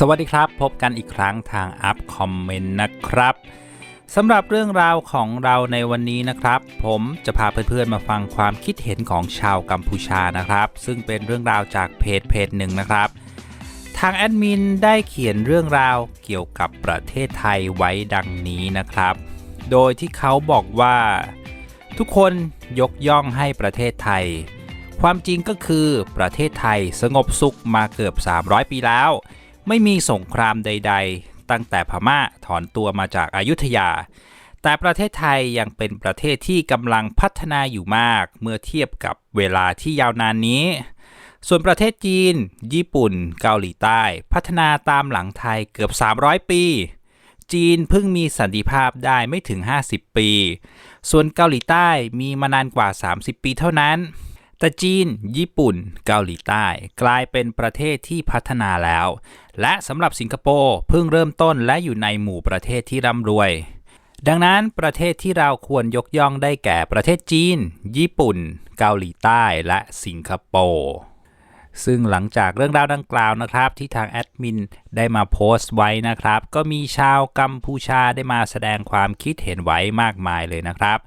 สวัสดีครับ พบกันอีกครั้งทางอัพคอมเมนต์นะครับสำหรับเรื่องราวของเราในวันนี้นะครับ ผมจะพาเพื่อนๆมาฟังความคิดเห็นของชาวกัมพูชานะครับ ซึ่งเป็นเรื่องราวจากเพจเพจหนึ่งนะครับ ทางแอดมินได้เขียนเรื่องราวเกี่ยวกับประเทศไทยไว้ดังนี้นะครับ โดยที่เขาบอกว่า ทุกคนยกย่องให้ประเทศไทย ความจริงก็คือประเทศไทยสงบสุขมาเกือบ 300 ปีแล้ว ไม่มีสงครามใด ๆ ตั้งแต่พม่าถอนตัวมาจากอายุทยา แต่ประเทศไทยยังเป็นประเทศที่กำลังพัฒนาอยู่มาก เมื่อเทียบกับเวลาที่ยาวนานนี้ ส่วนประเทศจีน ญี่ปุ่น เกาหลีใต้ พัฒนาตามหลังไทยเกือบ 300 ปี จีนเพิ่งมีสันติภาพได้ไม่ถึง 50 ปี ส่วนเกาหลีใต้มีมานานกว่า 30 ปีเท่านั้น แต่จีน ญี่ปุ่น เกาหลีใต้ กลายเป็นประเทศที่พัฒนาแล้ว และสำหรับสิงคโปร์เพิ่งเริ่มต้นและอยู่ในหมู่ประเทศที่ร่ำรวย ดังนั้นประเทศที่เราควรยกย่องได้แก่ประเทศจีน ญี่ปุ่น เกาหลีใต้และสิงคโปร์ซึ่งหลังจากเรื่องราวดังกล่าวนะครับ ที่ทางแอดมินได้มาโพสต์ไว้นะครับ ก็มีชาวกัมพูชาได้มาแสดงความคิดเห็นไว้มากมายเลยนะครับ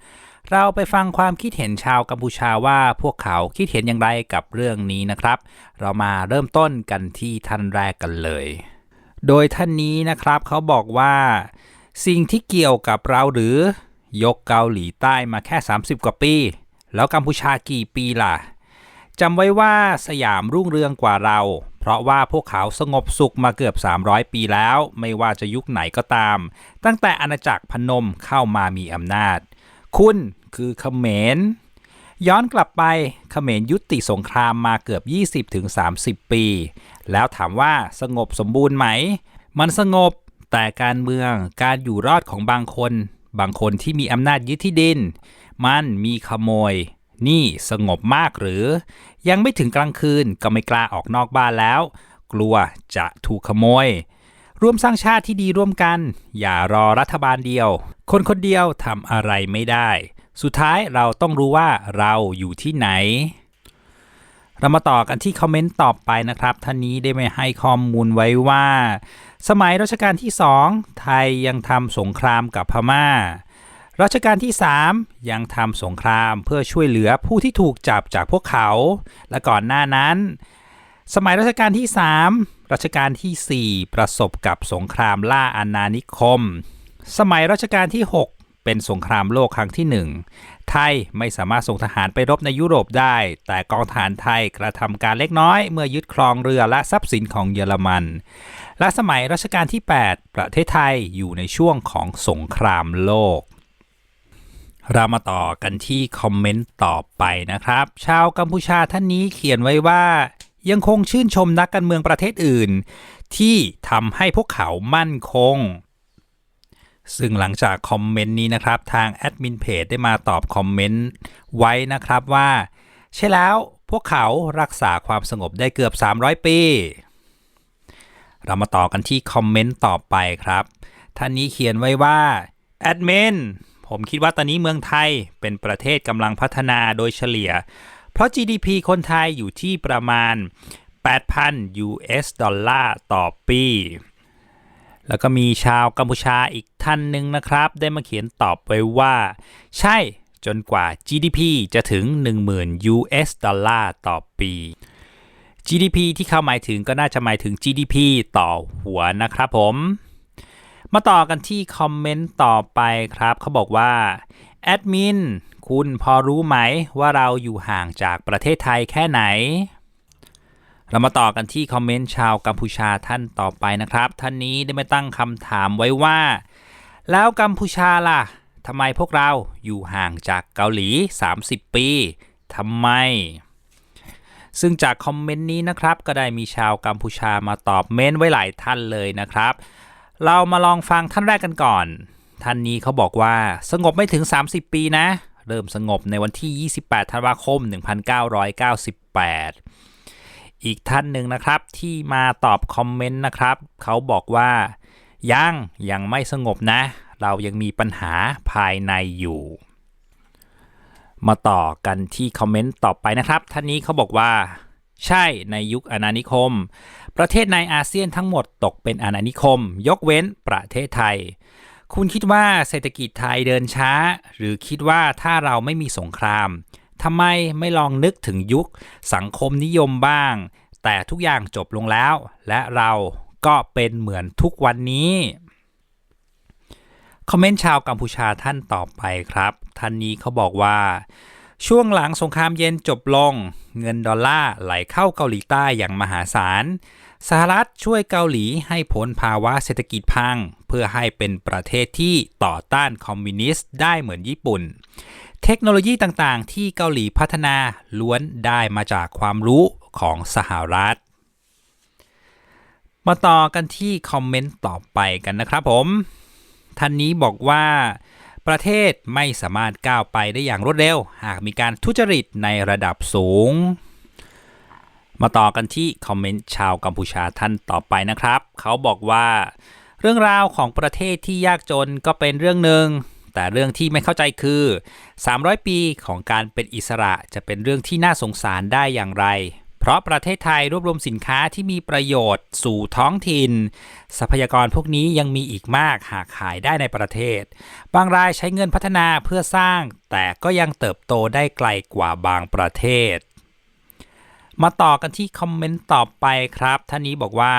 เราไปฟังความคิดเห็นชาวกัมพูชาว่าพวกเขาคิดเห็นอย่างไรกับเรื่องนี้นะครับ เรามาเริ่มต้นกันที่ท่านแรกกันเลย โดยท่านนี้นะครับเขาบอกว่า สิ่งที่เกี่ยวกับเราหรือยกเกาหลีใต้มาแค่ 30 กว่าปี แล้วกัมพูชากี่ปีล่ะจำไว้ว่าสยามรุ่งเรืองกว่าเรา เพราะว่าพวกเขาสงบสุขมาเกือบ 300 ปีแล้ว ไม่ว่าจะยุคไหนก็ตาม ตั้งแต่อาณาจักรพนมเข้ามามีอำนาจ คุณคือเขมร ย้อนกลับไปเขมรยุติสงครามมาเกือบ 20-30 ปี แล้วถามว่าสงบสมบูรณ์ไหม มันสงบแต่การเมืองการอยู่รอดของบางคน บางคนที่มีอำนาจยึดที่ดิน มันมีขโมย นี่สงบมากหรือ ยังไม่ถึงกลางคืนก็ไม่กล้าออกนอกบ้านแล้ว กลัวจะถูกขโมย ร่วมสร้างชาติที่ดีร่วมกัน อย่ารอรัฐบาลเดียว คนคนเดียวทำอะไรไม่ได้ สุดท้ายเราต้องรู้ว่าเราอยู่ที่ไหน เรามาต่อกันที่คอมเมนต์ต่อไปนะครับ ท่านนี้ได้ไมาให้ข้อมูลไว้ว่า สมัยรัชกาลที่สองไทยยังทำสงครามกับพม่ารัชกาลที่ 3 ยังทำสงครามเพื่อช่วยเหลือผู้ที่ถูกจับจากพวกเขา และก่อนหน้านั้น สมัยรัชกาลที่ 3 รัชกาลที่ 4 ประสบกับสงครามล่าอาณานิคม สมัยรัชกาลที่ 6 เป็นสงครามโลกครั้งที่ 1 ไทยไม่สามารถส่งทหารไปรบในยุโรปได้ แต่กองทหารไทยกระทำการเล็กน้อย เมื่อยึดครองเรือและทรัพย์สินของเยอรมัน และสมัยรัชกาลที่ 8 ประเทศไทยอยู่ในช่วงของสงครามโลกเรามาต่อกันที่คอมเมนต์ต่อไปนะครับ ชาวกัมพูชาท่านนี้เขียนไว้ว่า ยังคงชื่นชมนักการเมืองประเทศอื่น ที่ทำให้พวกเขามั่นคง ซึ่งหลังจากคอมเมนต์นี้นะครับ ทางแอดมินเพจได้มาตอบคอมเมนต์ไว้นะครับว่า ใช่แล้วพวกเขารักษาความสงบได้เกือบ 300 ปี เรามาต่อกันที่คอมเมนต์ต่อไปครับ ท่านนี้เขียนไว้ว่าแอดมินผมคิดว่าตอนนี้เมืองไทยเป็นประเทศกำลังพัฒนาโดยเฉลี่ย เพราะ GDP คนไทยอยู่ที่ประมาณ 8,000 US ดอลลาร์ต่อปี แล้วก็มีชาวกัมพูชาอีกท่านหนึ่งนะครับ ได้มาเขียนตอบไว้ว่า ใช่จนกว่า GDP จะถึง 10,000 US ดอลลาร์ต่อปี GDP ที่เขาหมายถึงก็น่าจะหมายถึง GDP ต่อหัวนะครับผม มาต่อกันที่คอมเมนต์ต่อไปครับ เขาบอกว่าแอดมิน คุณพอรู้ไหมว่าเราอยู่ห่างจากประเทศไทยแค่ไหน เรามาต่อกันที่คอมเมนต์ชาวกัมพูชาท่านต่อไปนะครับ ท่านนี้ได้มาตั้งคำถามไว้ว่า แล้วกัมพูชาล่ะทำไมพวกเราอยู่ห่างจากเกาหลี 30 ปีทำไม ซึ่งจากคอมเมนต์นี้นะครับ ก็ได้มีชาวกัมพูชามาตอบเม้นไว้หลายท่านเลยนะครับ เรามาลองฟังท่านแรกกันก่อนท่านนี้เขาบอกว่าสงบไม่ถึง 30 ปีนะ เริ่มสงบในวันที่ 28 ธันวาคม 1998 อีกท่านหนึ่งนะครับที่มาตอบคอมเมนต์นะครับ เขาบอกว่า ยังยังไม่สงบนะ เรายังมีปัญหาภายในอยู่ มาต่อกันที่คอมเมนต์ต่อไปนะครับ ท่านนี้เขาบอกว่าใช่ในยุคอาณานิคม ประเทศในอาเซียนทั้งหมดตกเป็นอาณานิคม ยกเว้นประเทศไทย คุณคิดว่าเศรษฐกิจไทยเดินช้า หรือคิดว่าถ้าเราไม่มีสงครามทำไมไม่ลองนึกถึงยุคสังคมนิยมบ้าง แต่ทุกอย่างจบลงแล้ว และเราก็เป็นเหมือนทุกวันนี้ คอมเมนต์ชาวกัมพูชาท่านต่อไปครับ ท่านนี้เขาบอกว่า ช่วงหลังสงครามเย็นจบลง เงินดอลลาร์ไหลเข้าเกาหลีใต้อย่างมหาศาล สหรัฐช่วยเกาหลีให้พ้นภาวะเศรษฐกิจพัง เพื่อให้เป็นประเทศที่ต่อต้านคอมมิวนิสต์ได้เหมือนญี่ปุ่น เทคโนโลยีต่างๆ ที่เกาหลีพัฒนาล้วนได้มาจากความรู้ของสหรัฐ มาต่อกันที่คอมเมนต์ต่อไปกันนะครับผม ท่านนี้บอกว่า ประเทศไม่สามารถก้าวไปได้อย่างรวดเร็ว หากมีการทุจริตในระดับสูง มาต่อกันที่คอมเมนต์ชาวกัมพูชาท่านต่อไปนะครับ เขาบอกว่า เรื่องราวของประเทศที่ยากจนก็เป็นเรื่องหนึ่งแต่เรื่องที่ไม่เข้าใจคือ 300 ปีของการเป็นอิสระจะเป็นเรื่องที่น่าสงสารได้อย่างไร เพราะประเทศไทยรวบรวมสินค้าที่มีประโยชน์สู่ท้องถิ่น ทรัพยากรพวกนี้ยังมีอีกมากหากขายได้ในประเทศ บางรายใช้เงินพัฒนาเพื่อสร้าง แต่ก็ยังเติบโตได้ไกลกว่าบางประเทศ มาต่อกันที่คอมเมนต์ต่อไปครับ ท่านนี้บอกว่า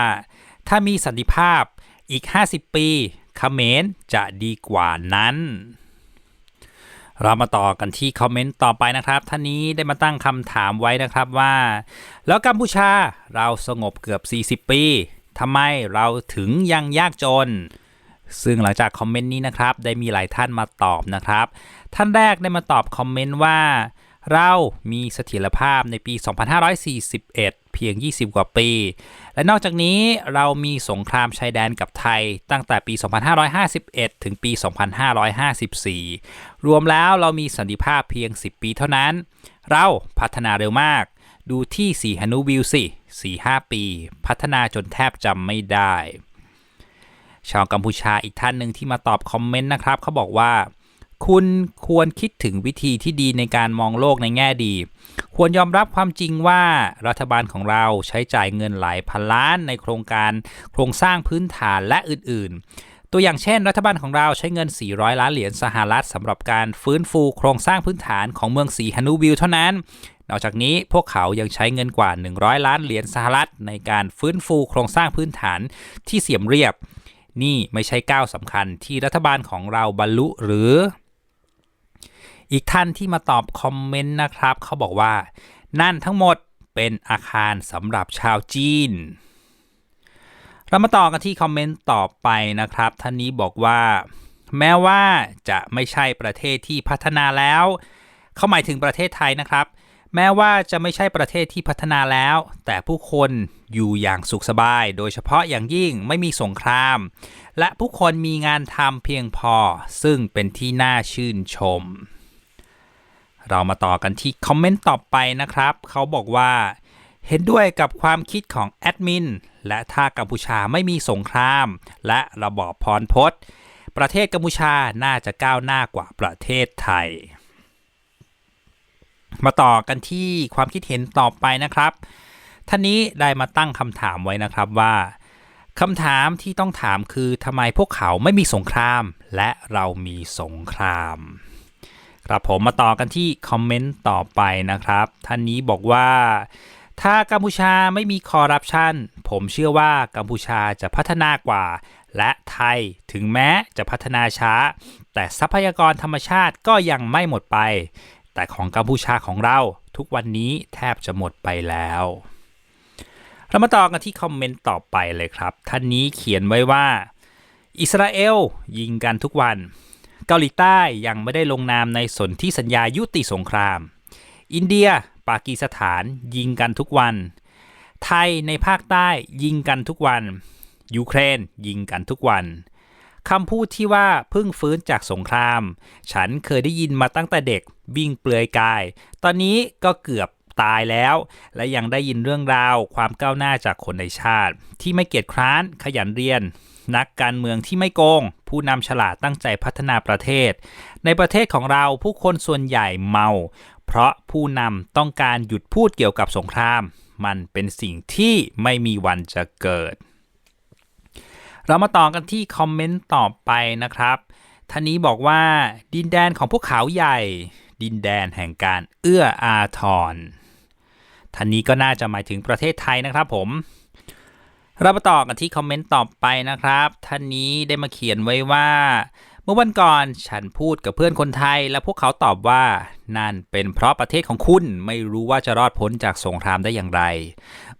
ถ้ามีสันติภาพอีก 50 ปีเขมรจะดีกว่านั้น เรามาต่อกันที่คอมเมนต์ต่อไปนะครับ ท่านนี้ได้มาตั้งคำถามไว้นะครับว่า แล้วกัมพูชาเราสงบเกือบ 40 ปีทำไมเราถึงยังยากจน ซึ่งหลังจากคอมเมนต์นี้นะครับ ได้มีหลายท่านมาตอบนะครับ ท่านแรกได้มาตอบคอมเมนต์ว่า เรามีเสถียรภาพในปี 2541 เพียง 20 กว่าปี และนอกจากนี้เรามีสงครามชายแดนกับไทยตั้งแต่ปี 2551 ถึงปี 2554 รวมแล้วเรามีสันติภาพเพียง 10 ปีเท่านั้น เราพัฒนาเร็วมาก ดูที่สีฮานุวิวสิ 4-5 ปี พัฒนาจนแทบจำไม่ได้ ชาวกัมพูชาอีกท่านหนึ่งที่มาตอบคอมเมนต์นะครับเขาบอกว่า คุณควรคิดถึงวิธีที่ดีในการมองโลกในแง่ดี ควรยอมรับความจริงว่ารัฐบาลของเราใช้จ่ายเงินหลายพันล้านในโครงการ โครงสร้างพื้นฐานและอื่น ๆตัวอย่างเช่น รัฐบาลของเราใช้เงิน 400 ล้านเหรียญสหรัฐสำหรับการฟื้นฟูโครงสร้างพื้นฐานของเมืองสีฮานูวิลเท่านั้น นอกจากนี้พวกเขายังใช้เงินกว่า 100 ล้านเหรียญสหรัฐในการฟื้นฟูโครงสร้างพื้นฐานที่เสียมเรียบ นี่ไม่ใช่ก้าวสำคัญที่รัฐบาลของเราบรรลุหรือ อีกท่านที่มาตอบคอมเมนต์นะครับเขาบอกว่า นั่นทั้งหมดเป็นอาคารสำหรับชาวจีน เรามาต่อกันที่คอมเมนต์ต่อไปนะครับ ท่านนี้บอกว่า แม้ว่าจะไม่ใช่ประเทศที่พัฒนาแล้ว เขาหมายถึงประเทศไทยนะครับ แม้ว่าจะไม่ใช่ประเทศที่พัฒนาแล้ว แต่ผู้คนอยู่อย่างสุขสบาย โดยเฉพาะอย่างยิ่งไม่มีสงคราม และผู้คนมีงานทำเพียงพอ ซึ่งเป็นที่น่าชื่นชม เรามาต่อกันที่คอมเมนต์ต่อไปนะครับ เขาบอกว่า เห็นด้วยกับความคิดของแอดมินและถ้ากัมพูชาไม่มีสงคราม และระบอบพรพศประเทศกัมพูชาน่าจะก้าวหน้ากว่าประเทศไทย มาต่อกันที่ความคิดเห็นต่อไปนะครับ ท่านนี้ได้มาตั้งคำถามไว้นะครับว่าคำถามที่ต้องถามคือทำไมพวกเขาไม่มีสงคราม และเรามีสงคราม ครับผมมาต่อกันที่คอมเมนต์ต่อไปนะครับ ท่านนี้บอกว่า ถ้ากัมพูชาไม่มีคอร์รัปชันผมเชื่อว่ากัมพูชาจะพัฒนากว่า และไทยถึงแม้จะพัฒนาช้า แต่ทรัพยากรธรรมชาติก็ยังไม่หมดไป แต่ของกัมพูชาของเราทุกวันนี้แทบจะหมดไปแล้วเรามาต่อกันที่คอมเมนต์ต่อไปเลยครับ ท่านนี้เขียนไว้ว่า อิสราเอลยิงกันทุกวัน เกาหลีใต้ยังไม่ได้ลงนามในสนธิสัญญายุติสงคราม อินเดีย ปากีสถานยิงกันทุกวัน ไทยในภาคใต้ยิงกันทุกวัน ยูเครนยิงกันทุกวันคำพูดที่ว่าเพิ่งฟื้นจากสงคราม ฉันเคยได้ยินมาตั้งแต่เด็กวิ่งเปลือยกาย ตอนนี้ก็เกือบตายแล้ว และยังได้ยินเรื่องราวความก้าวหน้าจากคนในชาติ ที่ไม่เกียจคร้านขยันเรียน นักการเมืองที่ไม่โกง ผู้นำฉลาดตั้งใจพัฒนาประเทศ ในประเทศของเราผู้คนส่วนใหญ่เมา เพราะผู้นำต้องการหยุดพูดเกี่ยวกับสงคราม มันเป็นสิ่งที่ไม่มีวันจะเกิด เรามาต่อกันที่คอมเมนต์ต่อไปนะครับท่านนี้บอกว่าดินแดนของพวกเขาใหญ่ ดินแดนแห่งการเอื้ออาทรท่านนี้ก็น่าจะหมายถึงประเทศไทยนะครับผม เรามาต่อกันที่คอมเมนต์ต่อไปนะครับ ท่านนี้ได้มาเขียนไว้ว่า เมื่อวันก่อนฉันพูดกับเพื่อนคนไทย และพวกเขาตอบว่า นั่นเป็นเพราะประเทศของคุณไม่รู้ว่าจะรอดพ้นจากสงครามได้อย่างไร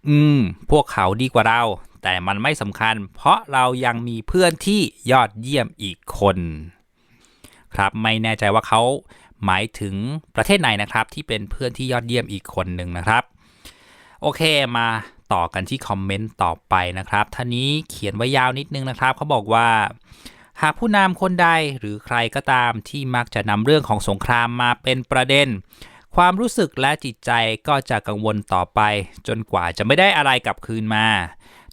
อืม พวกเขาดีกว่าเรา แต่มันไม่สำคัญ เพราะเรายังมีเพื่อนที่ยอดเยี่ยมอีกคน ครับไม่แน่ใจว่าเขาหมายถึงประเทศไหนนะครับ ที่เป็นเพื่อนที่ยอดเยี่ยมอีกคนหนึ่งนะครับ โอเคมา ต่อกันที่คอมเมนต์ต่อไปนะครับท่านนี้เขียนไว้ยาวนิดนึงนะครับเขาบอกว่า หากผู้นำคนใดหรือใครก็ตามที่มักจะนำเรื่องของสงครามมาเป็นประเด็น ความรู้สึกและจิตใจก็จะกังวลต่อไป จนกว่าจะไม่ได้อะไรกลับคืนมา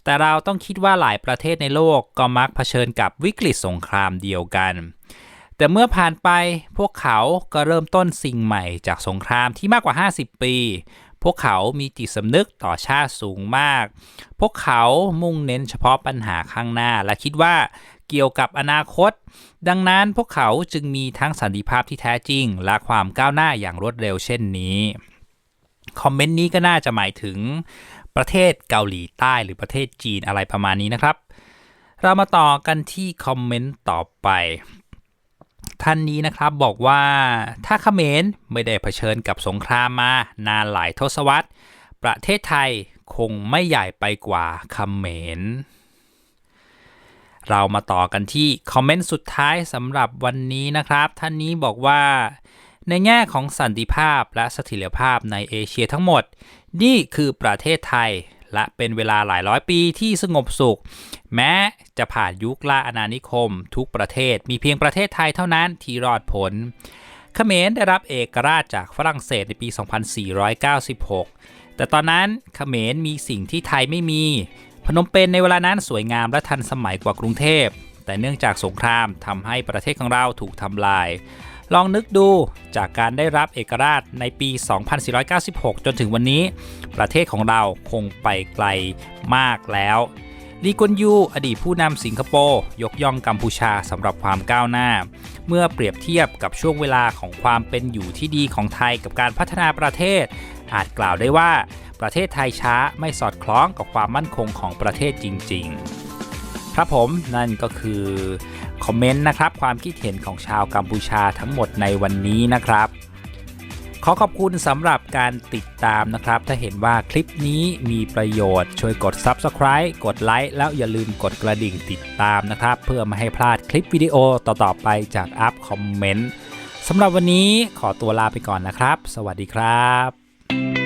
แต่เราต้องคิดว่าหลายประเทศในโลกก็มักเผชิญกับวิกฤตสงครามเดียวกันแต่เมื่อผ่านไปพวกเขาก็เริ่มต้นสิ่งใหม่จากสงครามที่มากกว่า 50 ปี พวกเขามีจิตสำนึกต่อชาติสูงมาก พวกเขามุ่งเน้นเฉพาะปัญหาข้างหน้า และคิดว่าเกี่ยวกับอนาคต ดังนั้นพวกเขาจึงมีทั้งสันติภาพที่แท้จริง และความก้าวหน้าอย่างรวดเร็วเช่นนี้ คอมเมนต์นี้ก็น่าจะหมายถึงประเทศเกาหลีใต้หรือประเทศจีนอะไรประมาณนี้นะครับ เรามาต่อกันที่คอมเมนต์ต่อไป ท่านนี้นะครับบอกว่าถ้าเขมรไม่ได้เผชิญกับสงครามมานานหลายทศวรรษ ประเทศไทยคงไม่ใหญ่ไปกว่าเขมรเรามาต่อกันที่คอมเมนต์สุดท้ายสำหรับวันนี้นะครับ ท่านนี้บอกว่า ในแง่ของสันติภาพและเสถียรภาพในเอเชียทั้งหมด นี่คือประเทศไทย และเป็นเวลาหลายร้อยปีที่สงบสุข แม้จะผ่านยุคล่าอาณานิคม ทุกประเทศมีเพียงประเทศไทยเท่านั้นที่รอดพ้นเขมรได้รับเอกราชจากฝรั่งเศสในปี 2496 แต่ตอนนั้นเขมรมีสิ่งที่ไทยไม่มี พนมเปญในเวลานั้นสวยงามและทันสมัยกว่ากรุงเทพ แต่เนื่องจากสงครามทำให้ประเทศของเราถูกทำลาย ลองนึกดูจากการได้รับเอกราชในปี 2496 จนถึงวันนี้ ประเทศของเราคงไปไกลมากแล้ว ลีกวนยู อดีตผู้นำสิงคโปร์ยกย่องกัมพูชาสำหรับความก้าวหน้า เมื่อเปรียบเทียบกับช่วงเวลาของความเป็นอยู่ที่ดีของไทยกับการพัฒนาประเทศ อาจกล่าวได้ว่าประเทศไทยช้าไม่สอดคล้องกับความมั่นคงของประเทศจริง ๆ ครับผมนั่นก็คือคอมเมนต์นะครับความคิดเห็นของชาวกัมพูชาทั้งหมดในวันนี้นะครับ ขอขอบคุณสำหรับการติดตามนะครับ ถ้าเห็นว่าคลิปนี้มีประโยชน์ช่วยกด Subscribe กดไลค์แล้วอย่าลืมกดกระดิ่งติดตามนะครับ เพื่อไม่ให้พลาดคลิปวิดีโอต่อๆไปจากอัพคอมเมนต์สำหรับวันนี้ขอตัวลาไปก่อนนะครับ สวัสดีครับ